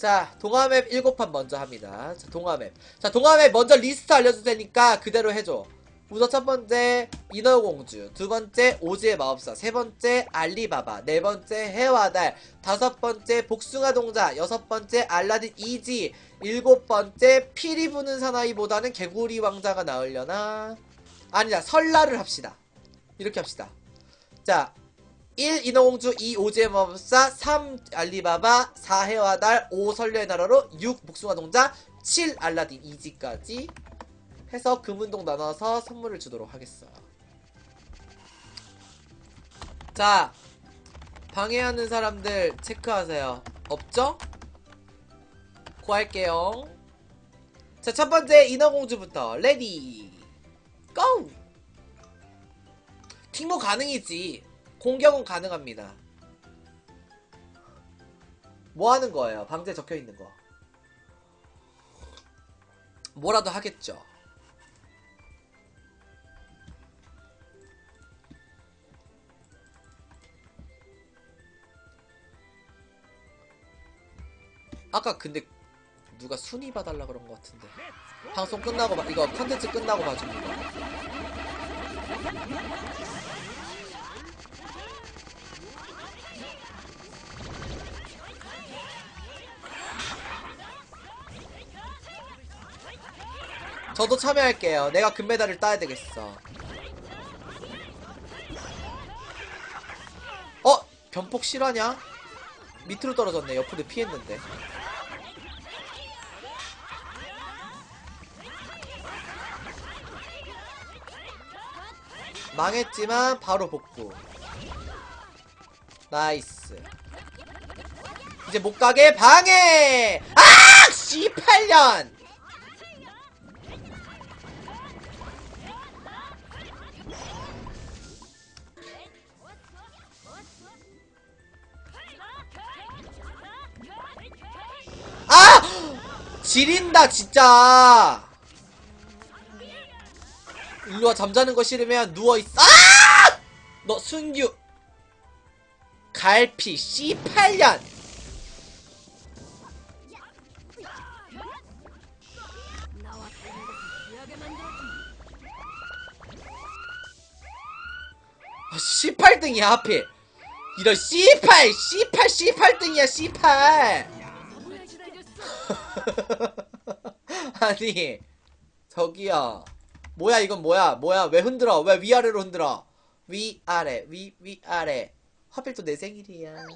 자, 동화맵 7판 먼저 합니다. 자, 동화맵. 자, 동화맵 먼저 리스트 알려줄 테니까 그대로 해줘. 우선 첫 번째, 인어공주. 두 번째, 오즈의 마법사. 세 번째, 알리바바. 네 번째, 해와달. 다섯 번째, 복숭아 동자. 여섯 번째, 알라딘 이지. 일곱 번째, 피리 부는 사나이보다는 개구리 왕자가 나으려나? 아니다, 설날을 합시다. 이렇게 합시다. 자, 1. 인어공주 2. 오즈의 마법사 3. 알리바바 4. 해와 달 5. 설레의 나라로 6. 복숭아 동자 7. 알라딘 이지까지 해서 금운동 나눠서 선물을 주도록 하겠어 자 방해하는 사람들 체크하세요 없죠? 구할게요 자 첫번째 인어공주부터 레디 고! 팀모 가능이지 공격은 가능합니다. 뭐 하는 거예요? 방제 적혀 있는 거. 뭐라도 하겠죠. 아까 근데 누가 순위 봐달라 그런 것 같은데 방송 끝나고 봐 이거 컨텐츠 끝나고 봐줍니다. 저도 참여할게요. 내가 금메달을 따야 되겠어. 어? 변폭 실화냐? 밑으로 떨어졌네. 옆으로 피했는데. 망했지만 바로 복구. 나이스. 이제 못 가게 방해! 아! 씨팔년! 아! 지린다 진짜. 일로와 잠자는 거 싫으면 누워 있어. 아! 너 순규 갈피 C8년. 아, 18등이야 하필. 이런 C8, C8, C8등이야 C8. 아니 저기요. 뭐야 이건 뭐야? 뭐야? 왜 흔들어? 왜 위아래로 흔들어? 위아래 위 위아래. 하필 또 내 생일이야.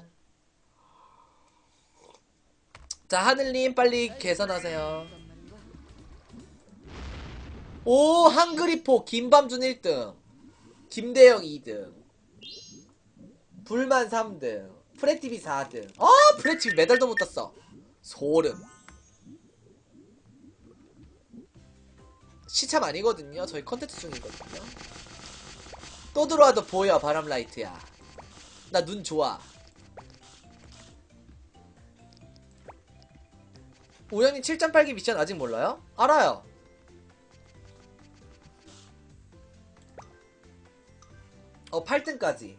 자 하늘님 빨리 계산하세요. 오 한그리포. 김밤준 1등. 김대영 2등. 불만 3등. 프레티비 4등. 아 프레티비 메달도 못 땄어. 소름 시참 아니거든요. 저희 컨텐츠 중이거든요. 또 들어와도 보여 바람라이트야. 나 눈 좋아. 우영님 7.8기 미션 아직 몰라요? 알아요. 어 8등까지.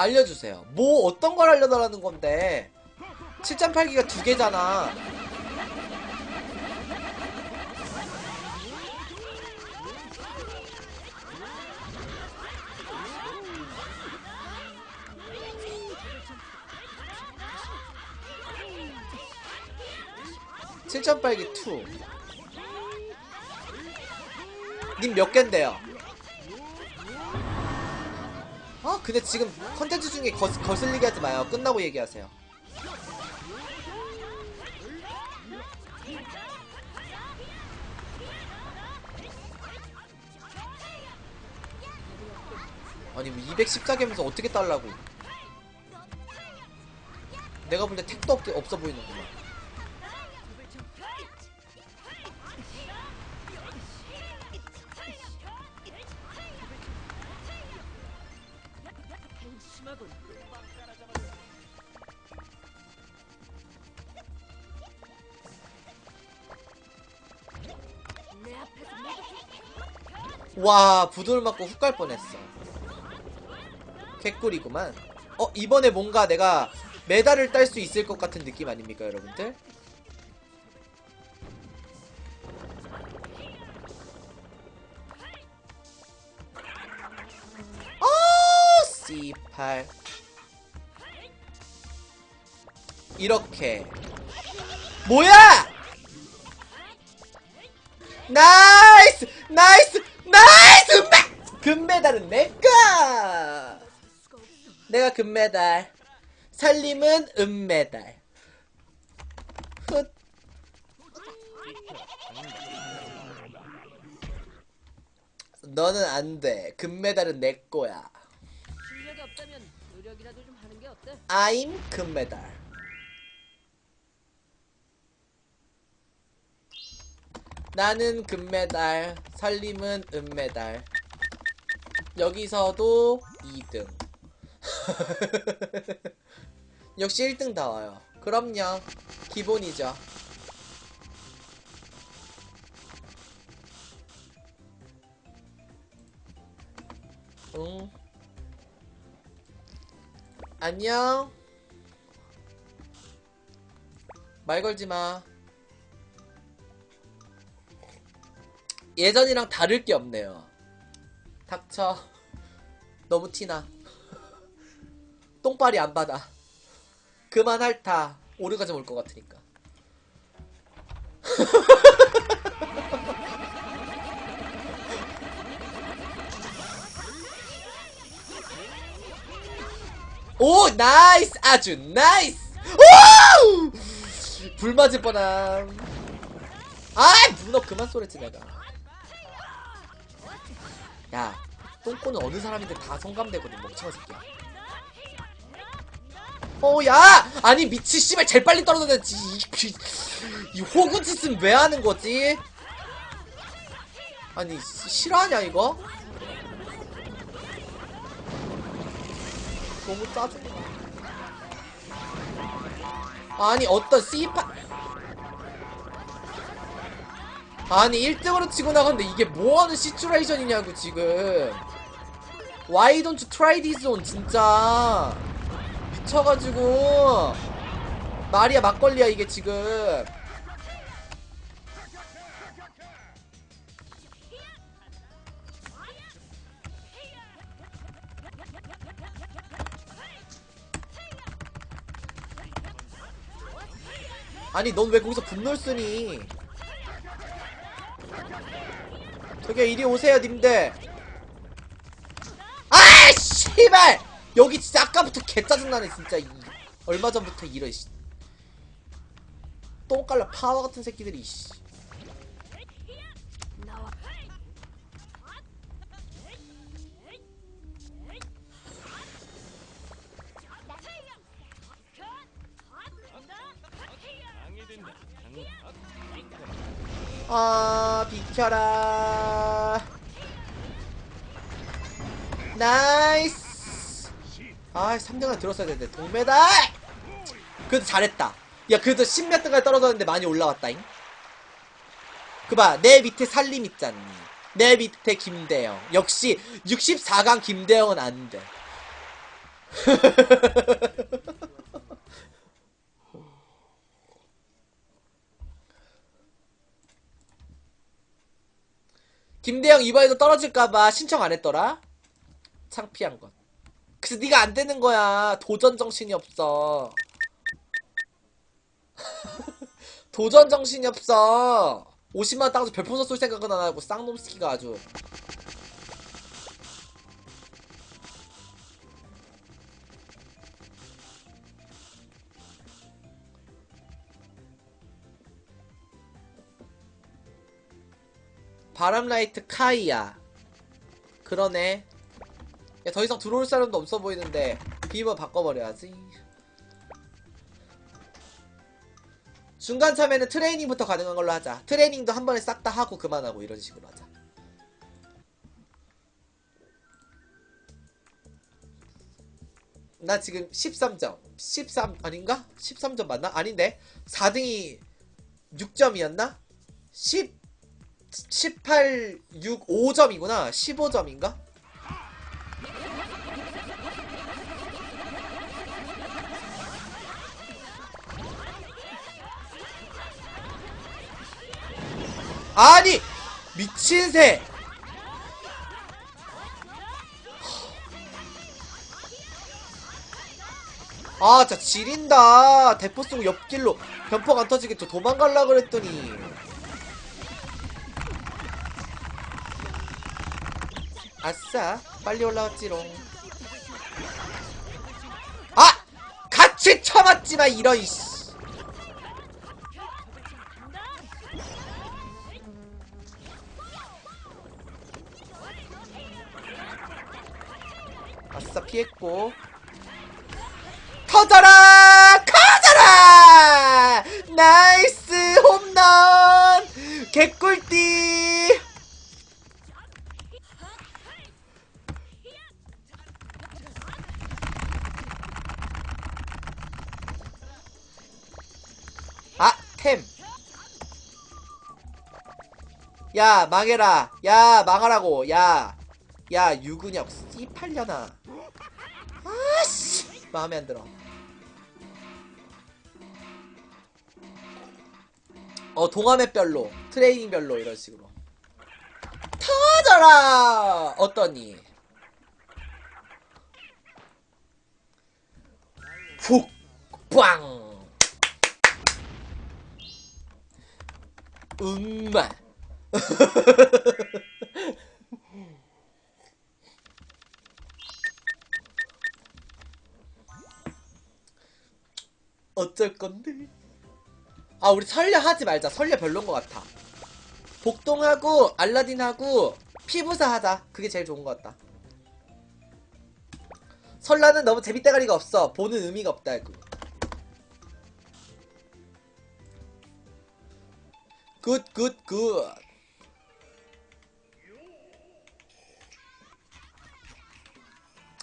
알려주세요. 뭐 어떤 걸 알려달라는 건데 7.8기가 두 개잖아. (7.8기 2) 님 몇 갠데요? 아 근데 지금 컨텐츠 중에 거, 거슬리게 하지 마요. 끝나고 얘기하세요. 아니 뭐 214개면서 어떻게 딸라고. 내가 볼때 택도 없, 없어 보이는구만 와 부돌 맞고 훅 갈 뻔했어. 개꿀이구만. 어 이번에 뭔가 내가 메달을 딸 수 있을 것 같은 느낌 아닙니까 여러분들? 어 C8 이렇게. 뭐야? 나이스! 나이스 나이스 금메달은 내꺼 내가 금메달. 살림은 은메달. 훗. 너는 안 돼. 금메달은 내 거야. 실력이 없다면 노력이라도 좀 하는 게 어때? I'm 금메달 나는 금메달 살림은 은메달. 여기서도 2등. 역시 1등 다워요. 그럼요. 기본이죠. 응? 안녕. 말 걸지 마. 예전이랑 다를 게 없네요. 닥쳐. 너무 티나. 똥빨이 안 받아. 그만 핥아. 오르가즘 올 것 같으니까. 오 나이스 아주 나이스 오! 불 맞을 뻔함 아 문어 그만 쏘랬지 내가 야 똥꼬는 어느 사람인데 다 성감되거든 멍청한 새끼야. 어야! 아니 미치 씨발 제일 빨리 떨어져야지 이, 이, 이 호구 짓은 왜 하는 거지? 아니 시- 싫어하냐 이거? 너무 짜증나. 아니 어떤 C파 아니 1등으로 치고 나갔는데 이게 뭐하는 시츄레이션이냐고 지금. Why don't you try this on 진짜. 미쳐가지고. 말이야 막걸리야 이게 지금. 아니 넌 왜 거기서 분노를 쓰니 저기 이리 오세요 님들. 아 씨발! 여기 진짜 아까부터 개 짜증나네 진짜. 이, 얼마 전부터 이런 씨. 똥깔라 파워 같은 새끼들이 씨. 아 비켜라. 나이스. 아 3등을 들었어야 되는데 동메달! 그래도 잘했다. 야 그래도 10몇 등까지 떨어졌는데 많이 올라왔다잉. 그봐 내 밑에 살림 있잖니. 내 밑에 김대영. 역시 64강 김대영은 안돼 김대영 이번에도 떨어질까봐 신청 안 했더라? 창피한 것. 그래서 네가 안 되는 거야. 도전 정신이 없어. 도전 정신이 없어. 50만 따가서 별풍선 쏠 생각은 안 하고 쌍놈스키가 아주. 바람라이트 카이야. 그러네. 야, 더 이상 들어올 사람도 없어 보이는데, 비번 바꿔버려야지. 중간 참여는 트레이닝부터 가능한 걸로 하자. 트레이닝도 한 번에 싹 다 하고 그만하고 이런 식으로 하자. 나 지금 13점. 13, 아닌가? 13점 맞나? 아닌데. 4등이 6점이었나? 10, 18, 6, 5점이구나. 15점인가? 아니! 미친 새! 아, 진짜 지린다. 대포 쓰고 옆길로 변폭 안 터지게 저 도망갈라 그랬더니. 아싸, 빨리 올라왔지롱. 아! 같이 쳐맞지마, 이런, 이씨. 아싸, 피했고. 터져라! 커져라! 나이스 홈런! 개꿀띠! 아, 템. 야, 망해라. 야, 망하라고. 야. 야, 유근혁, 씨팔려나. 아씨! 마음에 안 들어. 어, 동화맵별로, 트레이닝별로, 이런 식으로. 터져라! 어떠니? 훅! 빵! 음마! 어쩔 건데? 아, 우리 설녀 하지 말자. 설녀 별론 것 같아. 복동하고, 알라딘하고, 피부사 하자. 그게 제일 좋은 것 같다. 설라는 너무 재밌대가리가 없어. 보는 의미가 없다고. 굿, 굿, 굿.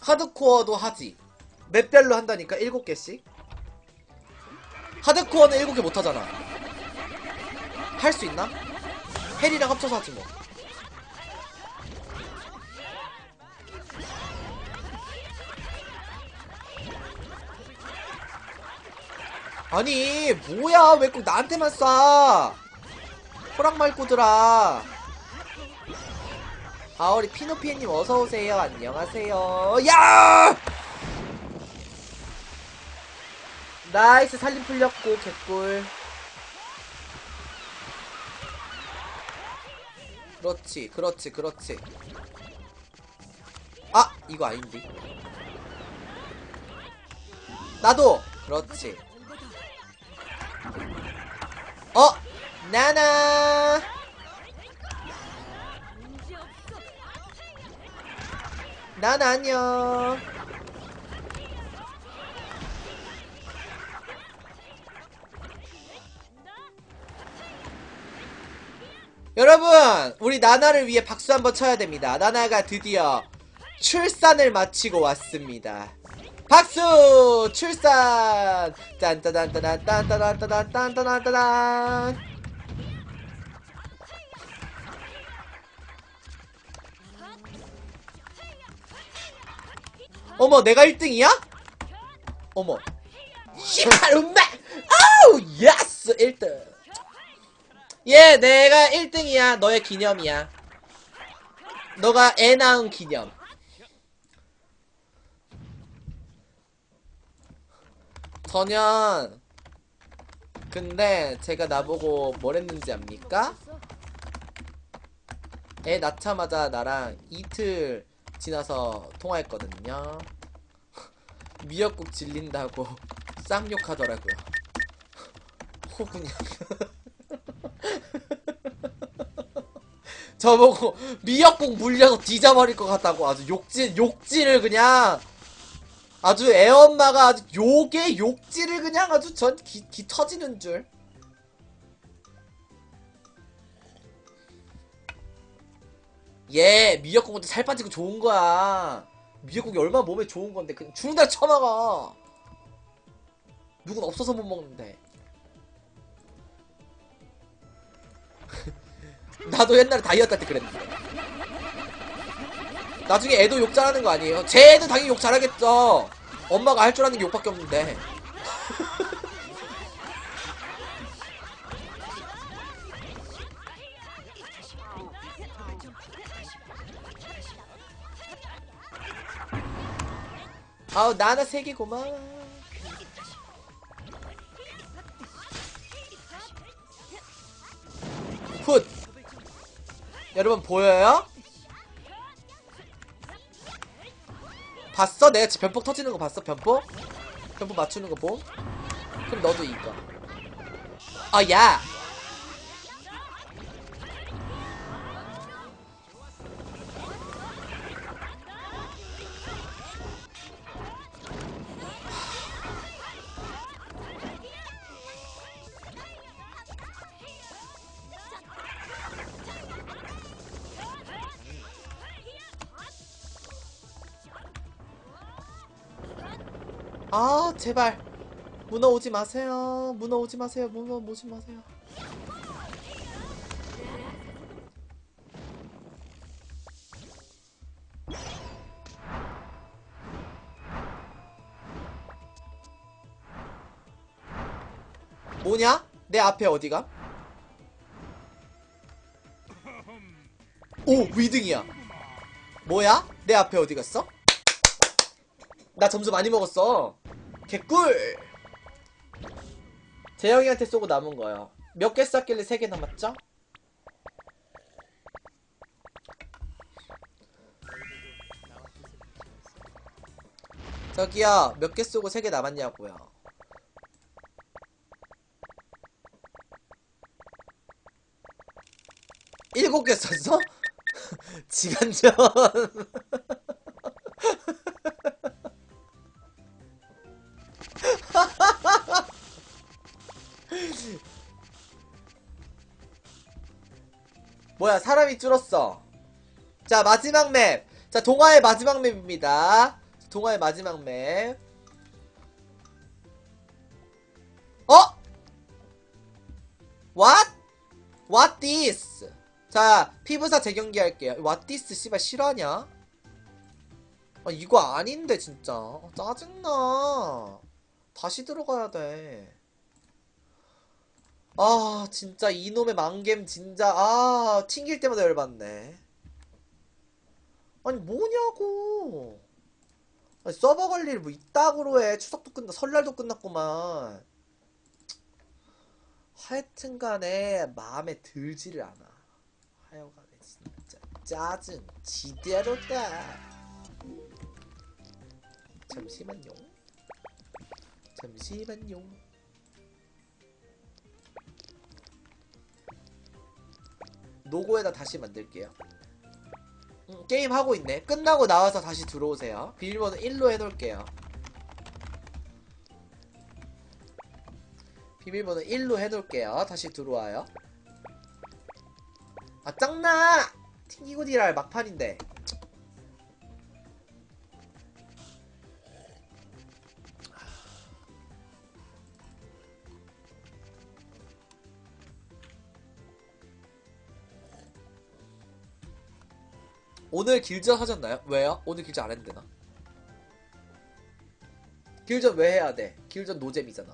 하드코어도 하지. 맵별로 한다니까, 7개씩. 하드코어는 7개 못하잖아. 할 수 있나? 헬이랑 합쳐서 하지 뭐. 아니, 뭐야. 왜 꼭 나한테만 쏴. 호랑말꼬들아. 아, 우리 피노피에님 어서오세요. 안녕하세요. 야! 나이스 살림 풀렸고 개꿀. 그렇지 그렇지 그렇지. 아 이거 아닌데. 나도! 그렇지. 어? 나나 나나 안녕 여러분, 우리 나나를 위해 박수 한번 쳐야 됩니다. 나나가 드디어 출산을 마치고 왔습니다. 박수! 출산! 딴따단따단 딴따단따단 딴따단따단 어머, 내가 1등이야? 어머. 씨발, 음마! 아우! 예스! 1등! 예, 내가 1등이야. 너의 기념이야. 너가 애 낳은 기념. 전현. 근데 제가 나보고 뭘 했는지 압니까? 애 낳자마자 나랑 이틀 지나서 통화했거든요. 미역국 질린다고 쌍욕하더라고요. 호구냐. 저보고 미역국 물려서 뒤져버릴 것 같다고 아주 욕질 욕질을 그냥 아주 애엄마가 아주 욕에 욕질을 그냥 아주 전 기, 기 터지는 줄. 예, 미역국은 살 빠지고 좋은 거야. 미역국이 얼마나 몸에 좋은 건데 그냥 주는 날 처먹어. 누군 없어서 못 먹는데. 나도 옛날에 다이어트 할 때 그랬는데. 나중에 애도 욕 잘하는 거 아니에요? 제 애는 당연히 욕 잘하겠죠. 엄마가 할 줄 아는 게 욕밖에 없는데. 아우 나나 세 개 고마워. 훗. 여러분 보여요? 봤어? 내가 변폭 터지는 거 봤어? 변폭? 변폭 맞추는 거 봄? 그럼 너도 이거. 아 야. 아 제발 문어 오지 마세요 문어 오지 마세요 문어 오지 마세요 뭐냐? 내 앞에 어디가? 오 위등이야 뭐야? 내 앞에 어디 갔어? 나 점수 많이 먹었어. 개꿀! 재영이한테 쏘고 남은 거요. 몇개 쐈길래 세개 남았죠? 저기요, 몇 개 쏘고 세개 남았냐고요. 일곱 개 쐈어? 지간전. 뭐야 사람이 줄었어 자 마지막 맵 자 동화의 마지막 맵입니다 동화의 마지막 맵 어? What? What this? 자 피부사 재경기 할게요 What this 씨발 실화냐? 아 이거 아닌데 진짜 아, 짜증나 다시 들어가야 돼 아, 진짜 이놈의 망겜 진짜 아, 튕길 때마다 열받네. 아니 뭐냐고. 아니, 서버 관리를 뭐 이따구로 해. 추석도 끝나, 설날도 끝났구만. 하여튼간에 마음에 들지를 않아. 하여간에 진짜 짜증 지대로다. 잠시만요. 잠시만요. 로고에다 다시 만들게요. 음, 게임 하고 있네. 끝나고 나와서 다시 들어오세요. 비밀번호 1로 해놓을게요. 비밀번호 1로 해놓을게요. 다시 들어와요. 아 짱나! 튕기고 디랄 막판인데. 오늘 길전 하셨나요? 왜요? 오늘 길전 안 했는데 나. 길전 왜 해야 돼? 길전 노잼이잖아.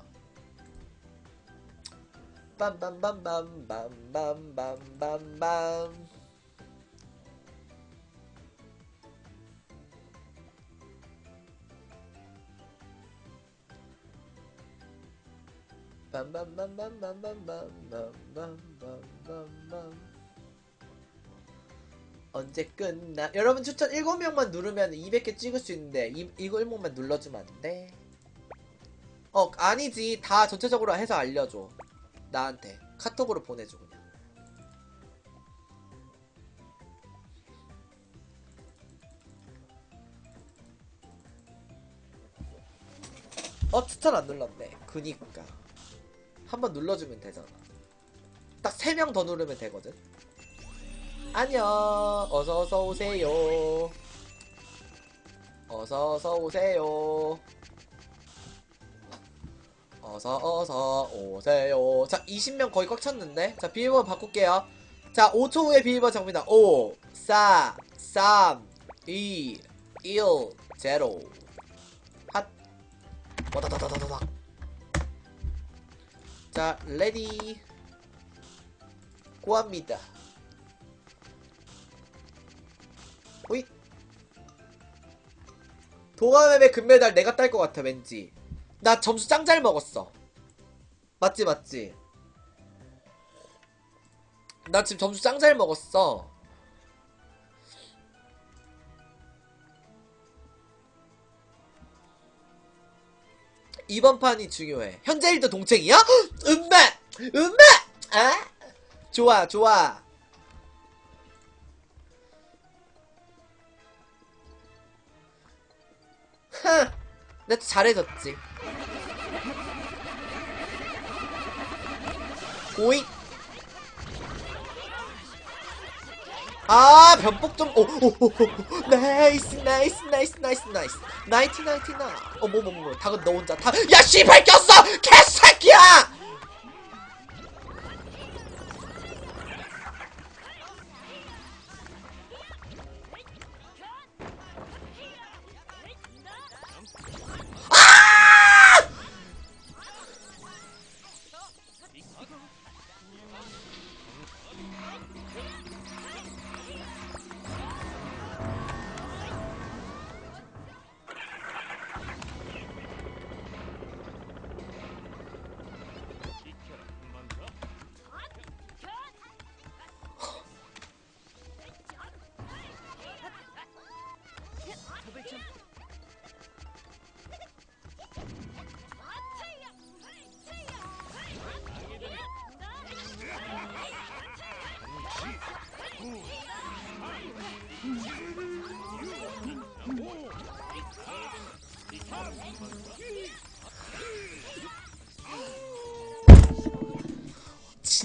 빰빰빰빰빰빰빰빰 빰 빰빰빰빰빰빰빰빰빰빰빰빰 언제 끝나? 여러분 추천 7명만 누르면 200개 찍을 수 있는데 이, 이거 1명만 눌러주면 안 돼? 어 아니지. 다 전체적으로 해서 알려줘. 나한테. 카톡으로 보내줘 그냥. 어 추천 안 눌렀네. 그니까. 한번 눌러주면 되잖아. 딱 3명 더 누르면 되거든 안녕 어서 어서 오세요 어서 어서 오세요 어서 어서 오세요 자 20명 거의 꽉 찼는데 자 비밀번호 바꿀게요 자, 5초 후에 비밀번호 적습니다. 5, 4, 3, 2, 1, 0. 핫. 와다다다다다다. 자, 레디. 고합니다. 동아맵의 금메달 내가 딸 것 같아, 왠지. 나 점수 짱 잘 먹었어. 맞지, 맞지? 나 지금 점수 짱 잘 먹었어. 이번 판이 중요해. 현재 1등 동책이야? 음마! 음마! 아? 좋아, 좋아. 내가 또 잘해줬지. 오이! 아 변폭 좀 오, 오, 오, 오. 나이스 나이스 나이스 나이스 나이스 나이티 나이티 나 어머머머 다은 너 혼자 다 야 씨발 꼈어 개새끼야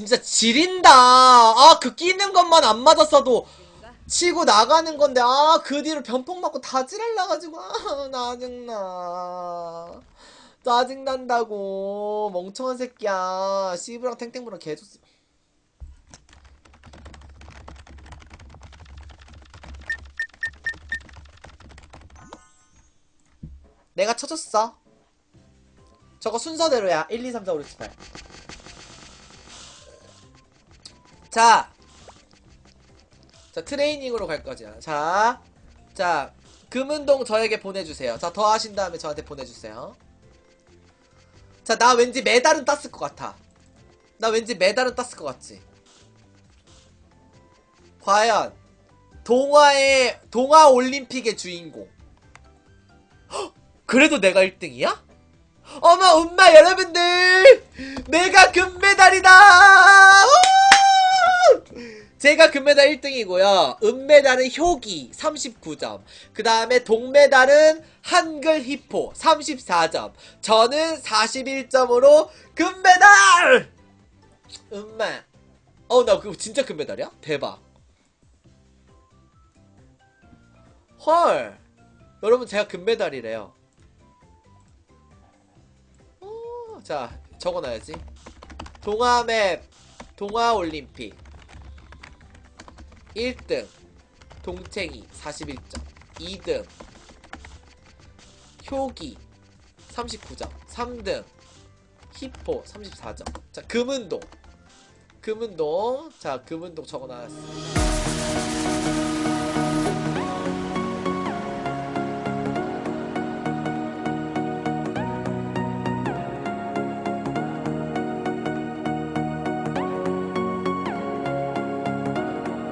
진짜 지린다. 아 그 끼는 것만 안 맞았어도 치고 나가는 건데 아 그 뒤로 변폭 맞고 다 지랄나가지고 아 짜증나. 짜증난다고. 멍청한 새끼야. 씨브랑 탱탱브랑 개줬어 내가 쳐줬어. 저거 순서대로야. 1, 2, 3, 4, 5, 6, 7, 8 자, 자 트레이닝으로 갈 거죠. 자, 자 금은동 저에게 보내주세요. 자 더 하신 다음에 저한테 보내주세요. 자 나 왠지 메달은 땄을 것 같아. 나 왠지 메달은 땄을 것 같지. 과연 동화의 동화 올림픽의 주인공. 헉, 그래도 내가 1등이야? 어머 엄마 여러분들 내가 금메달이다 우! 제가 금메달 1등이고요. 은메달은 효기 39점. 그 다음에 동메달은 한글 히포 34점. 저는 41점으로 금메달! 엄마 어 나 그거 진짜 금메달이야? 대박. 헐. 여러분 제가 금메달이래요. 어, 자 적어놔야지. 동아맵 동아올림픽 1등 동챙이 41점 2등 효기 39점 3등 히포 34점. 자 금은동. 금은동. 자 금은동 적어놨어